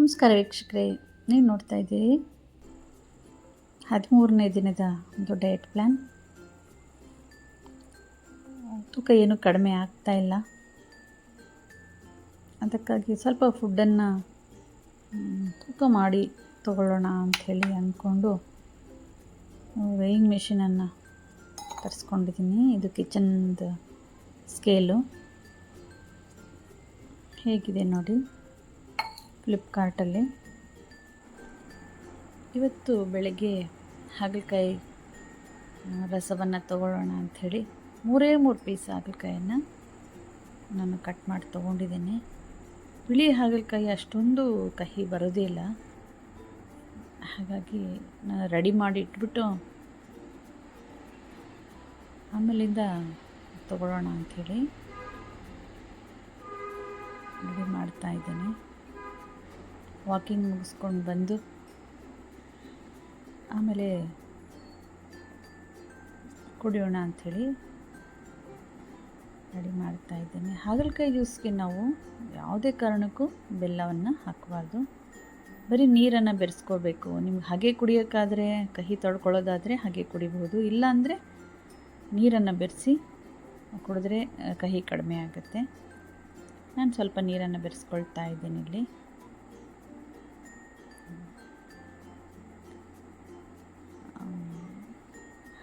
ನಮಸ್ಕಾರ ವೀಕ್ಷಕರೇ, ನೀವು ನೋಡ್ತಾ ಇದ್ದೀರಿ ಹದಿಮೂರನೇ ದಿನದ ಒಂದು ಡಯಟ್ ಪ್ಲ್ಯಾನ್ ತೂಕ ಏನೂ ಕಡಿಮೆ ಆಗ್ತಾ ಇಲ್ಲ. ಅದಕ್ಕಾಗಿ ಸ್ವಲ್ಪ ಫುಡ್ಡನ್ನು ತೂಕ ಮಾಡಿ ತಗೊಳ್ಳೋಣ ಅಂಥೇಳಿ ಅಂದ್ಕೊಂಡು ವೇಯಿಂಗ್ ಮೆಷಿನನ್ನು ತರಿಸ್ಕೊಂಡಿದ್ದೀನಿ. ಇದು ಕಿಚನ್ದು ಸ್ಕೇಲು ಹೇಗಿದೆ ನೋಡಿ. ಫ್ಲಿಪ್ಕಾರ್ಟಲ್ಲಿ. ಇವತ್ತು ಬೆಳಗ್ಗೆ ಹಾಗಲಕಾಯಿ ರಸವನ್ನು ತಗೊಳ್ಳೋಣ ಅಂಥೇಳಿ ಮೂರೇ ಮೂರು ಪೀಸ್ ಹಾಗಲಕಾಯನ್ನು ನಾನು ಕಟ್ ಮಾಡಿ ತೊಗೊಂಡಿದ್ದೀನಿ. ಬಿಳಿ ಹಾಗಲಕಾಯಿ ಅಷ್ಟೊಂದು ಕಹಿ ಬರೋದೇ ಇಲ್ಲ. ಹಾಗಾಗಿ ನಾನು ರೆಡಿ ಮಾಡಿ ಇಟ್ಬಿಟ್ಟು ಆಮೇಲಿಂದ ತಗೊಳ್ಳೋಣ ಅಂಥೇಳಿ ರೆಡಿ ಮಾಡ್ತಾ ಇದ್ದೇನೆ. ವಾಕಿಂಗ್ ಮುಗಿಸ್ಕೊಂಡು ಬಂದು ಆಮೇಲೆ ಕುಡಿಯೋಣ ಅಂಥೇಳಿ ರೆಡಿ ಮಾಡ್ತಾ ಇದ್ದೇನೆ. ಹಾಗಲಕಾಯಿ ಜ್ಯೂಸ್ಗೆ ನಾವು ಯಾವುದೇ ಕಾರಣಕ್ಕೂ ಬೆಲ್ಲವನ್ನು ಹಾಕಬಾರ್ದು. ಬರೀ ನೀರನ್ನು ಬೆರೆಸ್ಕೋಬೇಕು. ನಿಮ್ಗೆ ಹಾಗೆ ಕುಡಿಯೋಕ್ಕಾದರೆ, ಕಹಿ ತೊಳ್ಕೊಳ್ಳೋದಾದರೆ ಹಾಗೆ ಕುಡಿಬಹುದು ಇಲ್ಲಾಂದರೆ ನೀರನ್ನು ಬೆರೆಸಿ ಕುಡಿದ್ರೆ ಕಹಿ ಕಡಿಮೆ ಆಗುತ್ತೆ. ನಾನು ಸ್ವಲ್ಪ ನೀರನ್ನು ಬೆರೆಸ್ಕೊಳ್ತಾ ಇದ್ದೀನಿ ಇಲ್ಲಿ.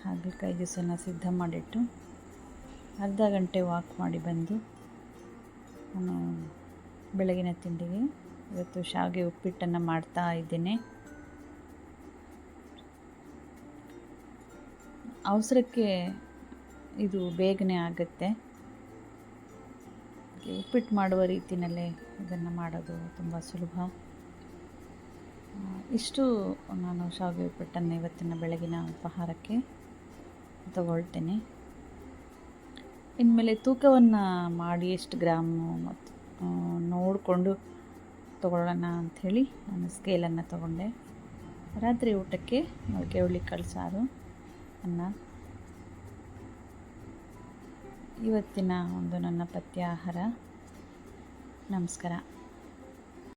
ಹಾಗಲಕಾಯಿ ಜ್ಯೂಸನ್ನು ಸಿದ್ಧ ಮಾಡಿಟ್ಟು ಅರ್ಧ ಗಂಟೆ ವಾಕ್ ಮಾಡಿ ಬಂದು ನಾನು ಬೆಳಗಿನ ತಿಂಡಿಗೆ ಇವತ್ತು ಶಾವಿಗೆ ಉಪ್ಪಿಟ್ಟನ್ನು ಮಾಡ್ತಾ ಇದ್ದೇನೆ. ಅವಸರಕ್ಕೆ ಇದು ಬೇಗನೆ ಆಗುತ್ತೆ. ಉಪ್ಪಿಟ್ಟು ಮಾಡುವ ರೀತಿಯಲ್ಲೇ ಇದನ್ನು ಮಾಡೋದು ತುಂಬ ಸುಲಭ. ಇಷ್ಟು ನಾನು ಶಾವಿಗೆ ಉಪ್ಪಿಟ್ಟನ್ನು ಇವತ್ತಿನ ಬೆಳಗಿನ ಉಪಹಾರಕ್ಕೆ ತಗೊಳ್ತೇನೆ. ಇನ್ಮೇಲೆ ತೂಕವನ್ನು ಮಾಡಿ ಎಷ್ಟು ಗ್ರಾಮು ಮತ್ತು ನೋಡಿಕೊಂಡು ತಗೊಳ್ಳೋಣ ಅಂಥೇಳಿ ನಾನು ಸ್ಕೇಲನ್ನು ತಗೊಂಡೆ. ರಾತ್ರಿ ಊಟಕ್ಕೆ ಮೊಳಕೆ ಹುಳಿ ಕಳ್ಸಾರು. ಸಾರು ಅನ್ನ. ಇವತ್ತಿನ ಒಂದು ನನ್ನ ಪಥ್ಯ ಆಹಾರ ನಮಸ್ಕಾರ.